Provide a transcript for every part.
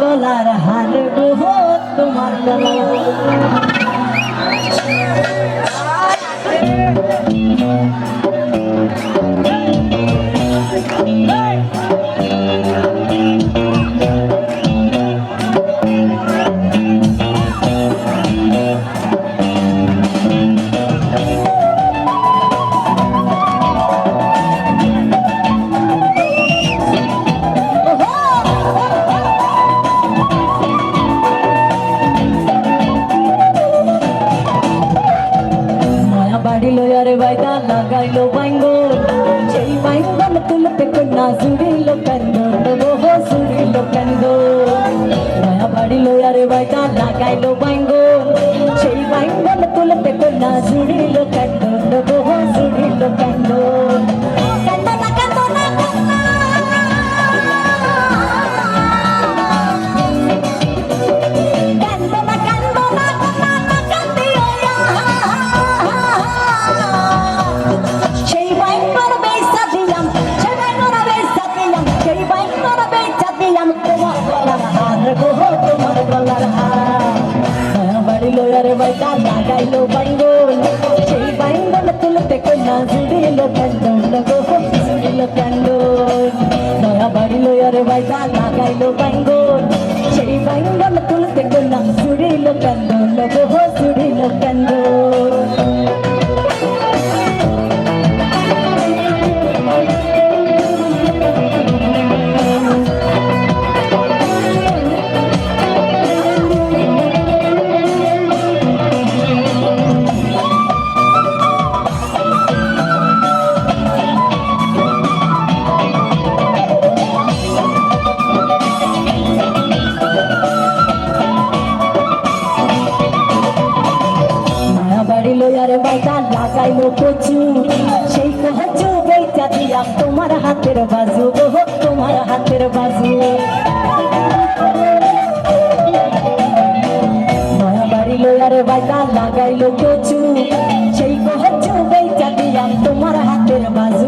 গলার হার গো তোমার গলার বাড়ি লয়ারে বাইদা লাগাইলো বাইঙ্গল সেই বাইঙ্গল তুলতে কন্যা জুড়িল কান্দন গো জুড়িল কান্দন নয়া বাড়ি লয়ারে বাইদা লাগাইলো বাইঙ্গল সেই বাইঙ্গল তুলতে কন্যা জুড়িল কান্দন গো জুড়িল কান্দনা মায়া বাড়ি লয়ারে বাইটা লাগাইলো বাইঙ্গল সেই বাইঙ্গল তুলতে কন্যা জুড়িল কান্দন গো জুড়িল কান্দন নয়া বাইটা লাগাইলো কচু সেই কচু বেচা দিলাম তোমার হাতের বাজু তোমার হাতের বাজু। মায়া বাড়ি লয়ারে বাইটা লাগাইলো কচু সেই কচু বেচা দিলাম তোমার হাতের বাজু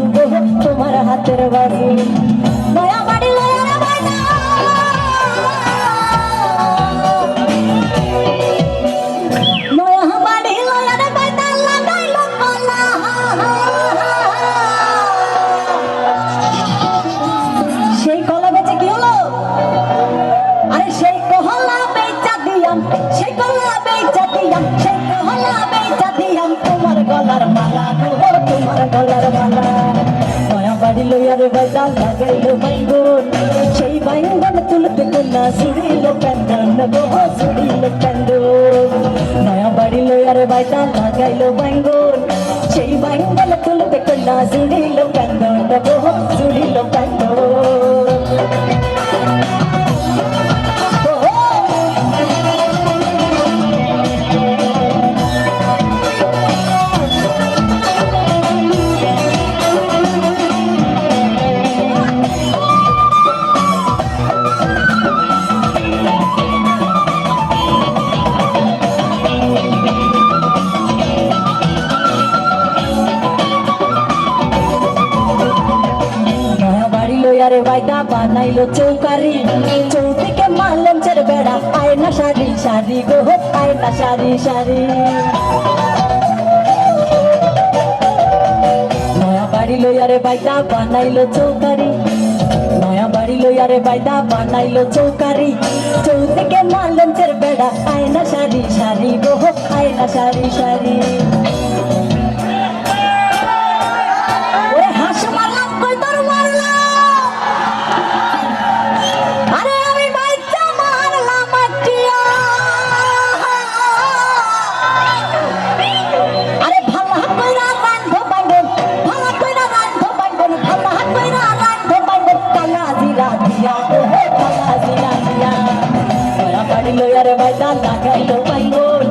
বাড়ি লয়ারে বাইটা লাগাইলো বাইঙ্গন সেই বাইঙ্গন তুলতে কন্যা সুড়িল কান্দন গো সুড়িল কান্দন নয়া বাড়ি লয়ারে বাইটা লাগাইলো বাইঙ্গন সেই বাইঙ্গন তুলতে কন্যা সুড়িল কান্দন লয়ারে বাইদা বানাইলো চৌকারি। চৌদিকে মারলেন চের বেড়া। আয়না সারি সারি গো আয়না সারি সারি বাড়ি আয়না সারি সারি গো আয়না সারি সারি লাগাইলো বাইগন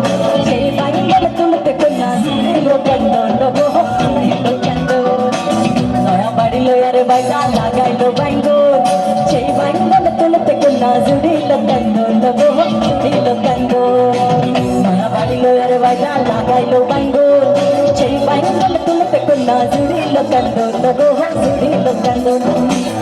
সেই বাইগন তুলতে কইনা দিলো কান্দন গো দিলো কান্দন নয়া বাড়ি লয়ারে বাইদা লাগাইলো বাইগন কন্যা জুড়িল কান্দন গো জুড়িল কান্দন মারা বাড়িল আর বাজা লাগাইল বাঙ্গন সেই বাঙ্গন তুলতে কন্যা জুড়িল কান্দন গো জুড়িল জুড়িল